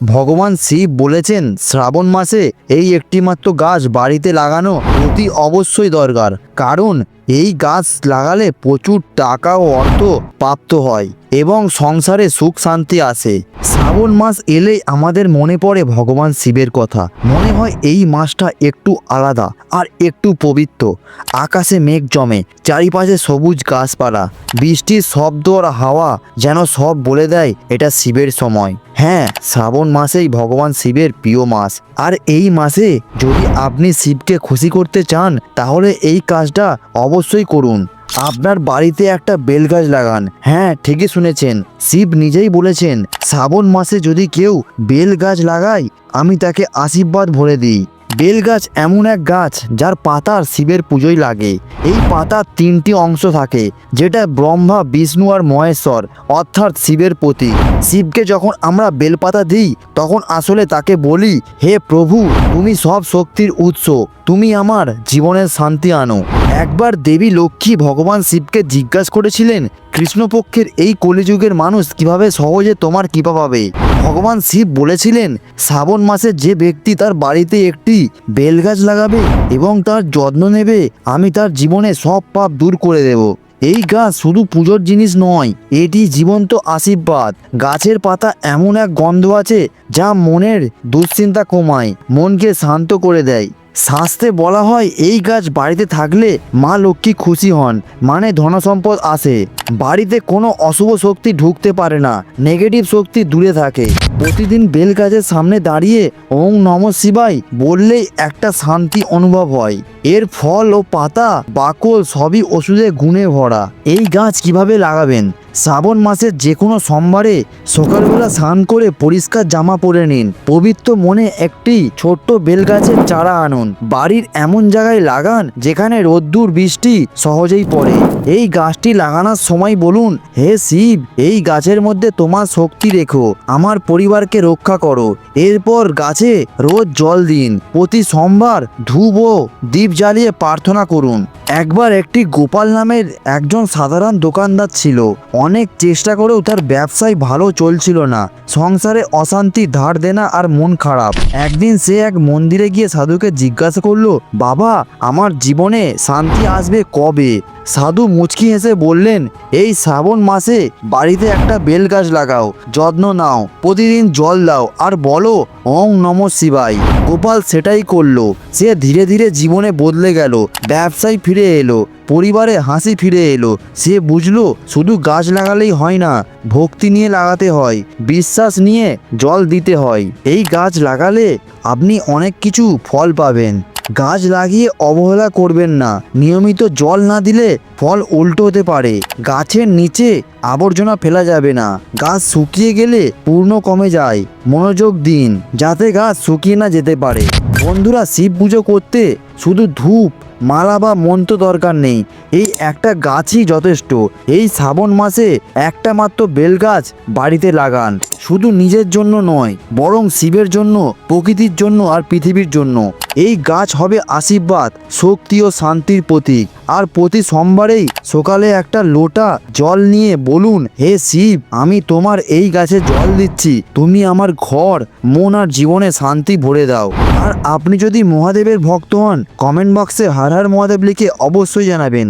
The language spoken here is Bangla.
ভগবান শিব বলেছেন শ্রাবণ মাসে এই একটিমাত্র গাছ বাড়িতে লাগানো অতি অবশ্যই দরকার। কারণ এই গাছ লাগালে প্রচুর টাকা ও অর্থ প্রাপ্ত হয় এবং সংসারে সুখ শান্তি আসে। শ্রাবণ মাস এলেই আমাদের মনে পড়ে ভগবান শিবের কথা। মনে হয় এই মাসটা একটু আলাদা আর একটু পবিত্র। আকাশে মেঘ জমে, চারিপাশে সবুজ গাছপালা। বৃষ্টির শব্দ আর হাওয়া যেন সব বলে দেয় এটা শিবের সময়। হ্যাঁ শ্রাবণ মাসেই ভগবান শিবের প্রিয় মাস। আর এই মাসে যদি আপনি শিবকে খুশি করতে চান, তাহলে এই কাজটা অবশ্যই করুন। আপনার বাড়িতে একটা বেলগাছ লাগান। হ্যাঁ ঠিকই শুনেছেন। শিব নিজেই বলেছেন, শ্রাবণ মাসে যদি কেউ বেল গাছ লাগায়, আমি তাকে আশীর্বাদ ভরে দিই। বেল গাছ এমন এক গাছ যার পাতার শিবের পুজোয় লাগে। এই পাতার তিনটি অংশ থাকে, যেটা ব্রহ্মা, বিষ্ণু আর মহেশ্বর, অর্থাৎ শিবের প্রতীক। শিবকে যখন আমরা বেলপাতা দিই, তখন আসলে তাকে বলি, হে প্রভু, তুমি সব শক্তির উৎস। তুমি আমার জীবনের শান্তি আনো। একবার দেবী লক্ষ্মী ভগবান শিবকে জিজ্ঞাসা করেছিলেন, কৃষ্ণপক্ষের এই কলিযুগের মানুষ কীভাবে সহজে তোমার কৃপা পাবে? ভগবান শিব বলেছিলেন, শ্রাবণ মাসে যে ব্যক্তি তার বাড়িতে একটি বেলগাছ লাগাবে এবং তার যত্ন নেবে, আমি তার জীবনে সব পাপ দূর করে দেব। এই গাছ শুধু পুজোর জিনিস নয়, এটি জীবন্ত আশীর্বাদ। গাছের পাতা এমন এক গন্ধ আছে যা মনের দুশ্চিন্তা কমায়, মনকে শান্ত করে দেয়। শাস্ত্রে বলা হয়, এই গাছ বাড়িতে থাকলে মা লক্ষ্মী খুশি হন মানে ধনসম্পদ আসে। বাড়িতে কোনো অশুভ শক্তি ঢুকতে পারে না নেগেটিভ শক্তি দূরে থাকে। প্রতিদিন বেল গাছের সামনে দাঁড়িয়ে ওং নম শিবাই বললেই একটা শান্তি অনুভব হয়। এর ফল ও পাতা, বাকল সবই ওষুধে গুণে ভরা। এই গাছ কীভাবে লাগাবেন? শ্রাবণ মাসের যে কোনো সোমবারে সকালবেলা স্নান করে পরিষ্কার জামা পরে নিন। পবিত্র মনে একটি ছোট্ট বেলগাছের চারা আনুন। বাড়ির এমন জায়গায় লাগান যেখানে রোদ্দুর, বৃষ্টি সহজেই পড়ে। এই গাছটি লাগানোর সময় বলুন, হে শিব, এই গাছের মধ্যে তোমার শক্তি রেখো, আমার পরিবারকে রক্ষা করো। এরপর গাছে রোজ জল দিন। প্রতি সোমবার ধূপ ও দ্বীপ জ্বালিয়ে প্রার্থনা করুন। একবার একটি গোপাল নামের একজন সাধারণ দোকানদার ছিল। অনেক চেষ্টা করেও তার ব্যবসায় ভালো চলছিল না। সংসারে অশান্তি, ধার দেনা আর মন খারাপ। একদিন সে এক মন্দিরে গিয়ে সাধুকে জিজ্ঞাসা করল, বাবা, আমার জীবনে শান্তি আসবে কবে? সাধু মুচকি হেসে বললেন, এই শ্রাবণ মাসে বাড়িতে একটা বেল গাছ লাগাও, যত্ন নাও, প্রতিদিন জল দাও, আর বলো, ওং নম শিবাই গোপাল সেটাই করল। সে ধীরে ধীরে জীবনে বদলে গেল, ব্যবসায় ফিরে এলো, পরিবারে হাসি ফিরে এলো। সে বুঝলো, শুধু গাছ লাগালেই হয় না, ভক্তি নিয়ে লাগাতে হয়, বিশ্বাস নিয়ে জল দিতে হয়। এই গাছ লাগালে আপনি অনেক কিছু ফল পাবেন। গাছ লাগিয়ে অবহেলা করবেন না। নিয়মিত জল না দিলে ফল উল্টো হতে পারে। গাছের নিচে আবর্জনা ফেলা যাবে না। গাছ শুকিয়ে গেলে পূর্ণ কমে যায়। মনোযোগ দিন, যাতে গাছ শুকিয়ে না যেতে পারে। বন্ধুরা, শিব পুজো করতে শুধু ধূপ, মালা বা মন্ত্র দরকার নেই। এই একটা গাছই যথেষ্ট। এই শ্রাবণ মাসে একটা মাত্র বেল গাছ বাড়িতে লাগান। শুধু নিজের জন্য নয়, বরং শিবের জন্য, প্রকৃতির জন্য আর পৃথিবীর জন্য। এই গাছ হবে আশীর্বাদ, শক্তি ও শান্তির প্রতীক। আর প্রতি সোমবারেই সকালে একটা লোটা জল নিয়ে বলুন, হে শিব, আমি তোমার এই গাছে জল দিচ্ছি। তুমি আমার ঘর, মন আর জীবনে শান্তি ভরে দাও। আর আপনি যদি মহাদেবের ভক্ত হন, কমেন্ট বক্সে হার হার মহাদেব লিখে অবশ্যই জানাবেন।